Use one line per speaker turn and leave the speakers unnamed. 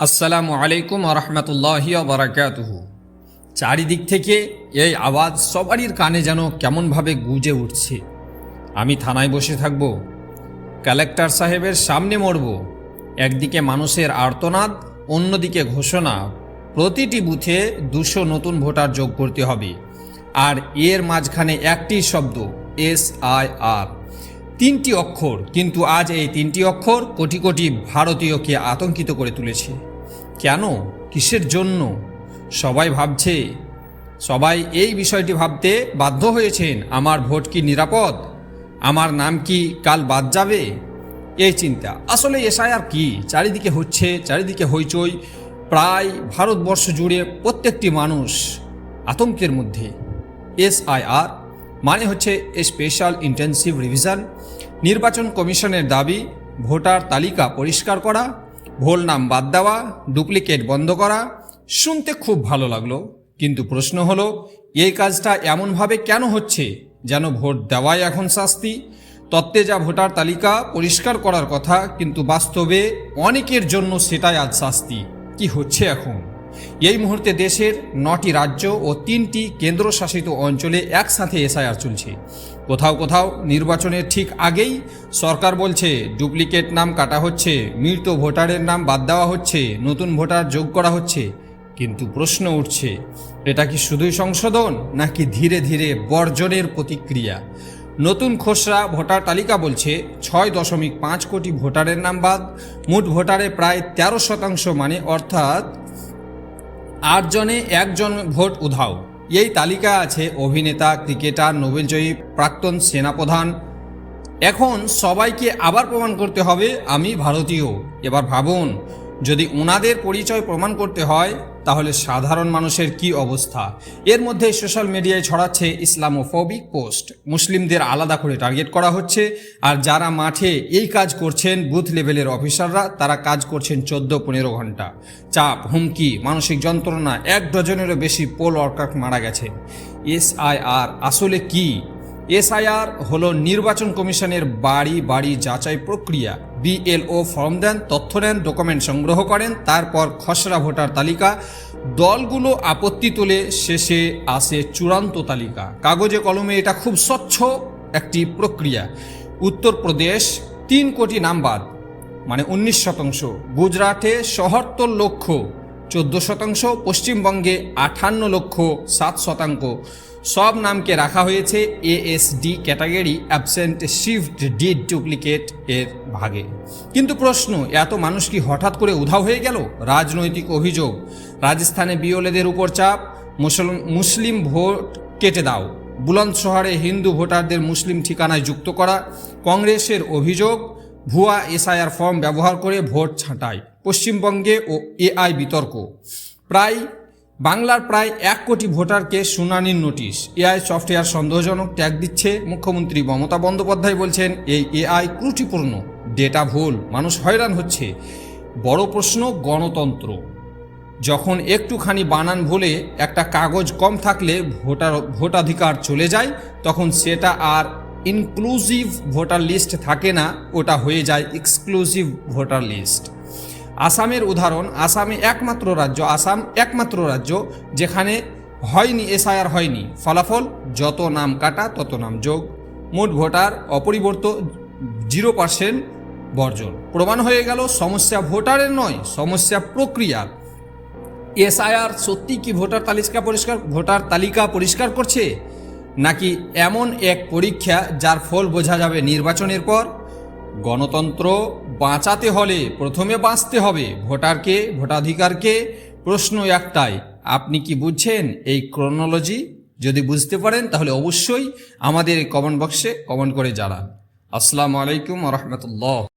আসসালামু আলাইকুম রহমতুল্লাহি বারাকাতুহু। চারিদিক থেকে এই আওয়াজ সবারই কানে যেন কেমনভাবে গুজে উঠছে। আমি থানায় বসে থাকব, কালেক্টর সাহেবের সামনে মরব, একদিকে মানুষের আর্তনাদ, অন্যদিকে ঘোষণা, প্রতিটি বুথে দুশো নতুন ভোটার যোগ করতে হবে। আর এর মাঝখানে একটি শব্দ, এস আই আর। তিনটি অক্ষর, কিন্তু আজ এই তিনটি অক্ষর কোটি কোটি ভারতীয়কে আতঙ্কিত করে তুলেছে। কেন? কিসের জন্য? সবাই ভাবছে, সবাই এই বিষয়টি ভাবতে বাধ্য হয়েছেন, আমার ভোট কি নিরাপদ? আমার নাম কি কাল বাদ যাবে? এই চিন্তা। আসলে এসআইআর কি? চারিদিকে হচ্ছে, চারিদিকে হইচই। প্রায় ভারতবর্ষ জুড়ে প্রত্যেকটি মানুষ আতঙ্কের মধ্যে। এসআইআর মানে হচ্ছে স্পেশাল ইন্টেন্সিভ রিভিশন। নির্বাচন কমিশনের দাবি, ভোটার তালিকা পরিষ্কার করা ভোল নাম বাদ দেওয়া ডুপ্লিকেট বন্ধ করা, শুনতে খুব ভালো লাগল। কিন্তু প্রশ্ন হলো, এই কাজটা এমনভাবে কেন হচ্ছে যেন ভোট দেওয়াই এখন শাস্তি? তত্ত্বে যা ভোটার তালিকা পরিষ্কার করার কথা, কিন্তু বাস্তবে অনেকের জন্য সেটাই আজ শাস্তি। কি হচ্ছে এখন? এই মুহূর্তে দেশের নটি রাজ্য ও তিনটি কেন্দ্রশাসিত অঞ্চলে একসাথে এসআইআর চলছে। কোথাও কোথাও নির্বাচনের ঠিক আগেই সরকার বলছে, ডুপ্লিকেট নাম কাটা হচ্ছে, মৃত ভোটারের নাম বাদ দেওয়া হচ্ছে, নতুন ভোটার যোগ করা হচ্ছে। কিন্তু প্রশ্ন উঠছে, এটা কি শুধুই সংশোধন নাকি ধীরে ধীরে বর্জনের প্রতিক্রিয়া? নতুন খসড়া ভোটার তালিকা বলছে, ছয় দশমিক পাঁচ কোটি ভোটারের নাম বাদ, মোট ভোটারে প্রায় তেরো শতাংশ মানে অর্থাৎ আটজনে একজন ভোট উধাও। এই তালিকা আছে অভিনেতা, ক্রিকেটার নোবেলজয়ী প্রাক্তন সেনাপ্রধান। এখন সবাইকে আবার প্রমাণ করতে হবে, আমি ভারতীয়। এবার ভাবুন যদি ওনাদের পরিচয় প্রমাণ করতে হয়, তাহলে সাধারণ মানুষের কি অবস্থা? এর মধ্যে সোশ্যাল মিডিয়ায় ছড়াচ্ছে ইসলামোফোবিক পোস্ট। মুসলিমদের আলাদা করে টার্গেট করা হচ্ছে, আর যারা মাঠে এই কাজ করছেন, বুথ লেভেলের অফিসাররা, তারা কাজ করছেন চোদ্দ পনেরো ঘণ্টা। চাপ, হুমকি, মানসিক যন্ত্রণা, এক ডজনেরও বেশি পোল ওয়ার্কার মারা গেছেন। এসআইআর আসলে কি? এসআইআর হল নির্বাচন কমিশনের বাড়ি বাড়ি যাচাই প্রক্রিয়া। বিএলও ফর্ম দেন, তথ্য নেন, ডকুমেন্ট সংগ্রহ করেন, তারপর খসড়া ভোটার তালিকা। দলগুলো আপত্তি তোলে, শেষে আসে চূড়ান্ত তালিকা। কাগজে কলমে এটা খুব স্বচ্ছ একটি প্রক্রিয়া। উত্তরপ্রদেশ তিন কোটি নাম বাদ মানে উনিশ শতাংশ। গুজরাটে সহত্তর লক্ষ চোদ্দ শতাংশ, পশ্চিমবঙ্গে আঠান্ন লক্ষ সাত শতাংশ। সব নামকে রাখা হয়েছে ASD category absent shift dead duplicate এর ভাগে। কিন্তু প্রশ্ন, এত মানুষ কি হঠাৎ করে উধাও হয়ে গেল? রাজনৈতিক অভিযোগ, রাজস্থানে বিওলেদের উপর চাপ, মুসল- মুসলিম ভোট কেটে দাও। বুলন্দ শহরে হিন্দু ভোটারদের মুসলিম ঠিকানায় যুক্ত করা, কংগ্রেসের অভিযোগ ভুয়া এসআইআর ফর্ম ব্যবহার করে ভোট ছাঁটাই, পশ্চিমবঙ্গে ও এআই বিতর্ক। প্রায়, বাংলার প্রায় এক কোটি ভোটারকে শুনানির নোটিশ। এআই সফটওয়্যার সন্দেহজনক ট্যাগ দিচ্ছে মুখ্যমন্ত্রী মমতা বন্দ্যোপাধ্যায় বলছেন, এই এআই ত্রুটিপূর্ণ, ডেটা ভুল, মানুষ হয়রান হচ্ছে। বড় প্রশ্ন, গণতন্ত্র। যখন একটুখানি বানান ভুলে একটা কাগজ কম থাকলে ভোটার, ভোটাধিকার চলে যায়, তখন সেটা আর ইনক্লুসিভ ভোটার লিস্ট থাকে না, ওটা হয়ে যায় এক্সক্লুসিভ ভোটার লিস্ট আসামের উদাহরণ, আসামে একমাত্র রাজ্য, আসাম একমাত্র রাজ্য যেখানে হয়নি এসআইআর হয়নি। ফলাফল, যত নাম কাটা, তত নাম যোগ। মোট ভোটার অপরিবর্ত জিরো পার্সেন্ট বর্জন। প্রমাণ হয়ে গেল, সমস্যা ভোটারের নয়, সমস্যা প্রক্রিয়ার। এসআইআর সত্যি কি ভোটার তালিকা পরিষ্কার, ভোটার তালিকা পরিষ্কার করছে? নাকি এমন এক পরীক্ষা যার ফল বোঝা যাবে নির্বাচনের পর? গণতন্ত্র বাঁচাতে হলে প্রথমে বাঁচতে হবে। ভোটারকে, ভোটাধিকারকে প্রশ্ন একটাই, আপনি কি বুঝছেন এই ক্রোনোলজি যদি বুঝতে পারেন তাহলে অবশ্যই আমাদের কমেন্ট বক্সে কমেন্ট করে জানান। আসসালামু আলাইকুম রহমতুল্লাহ।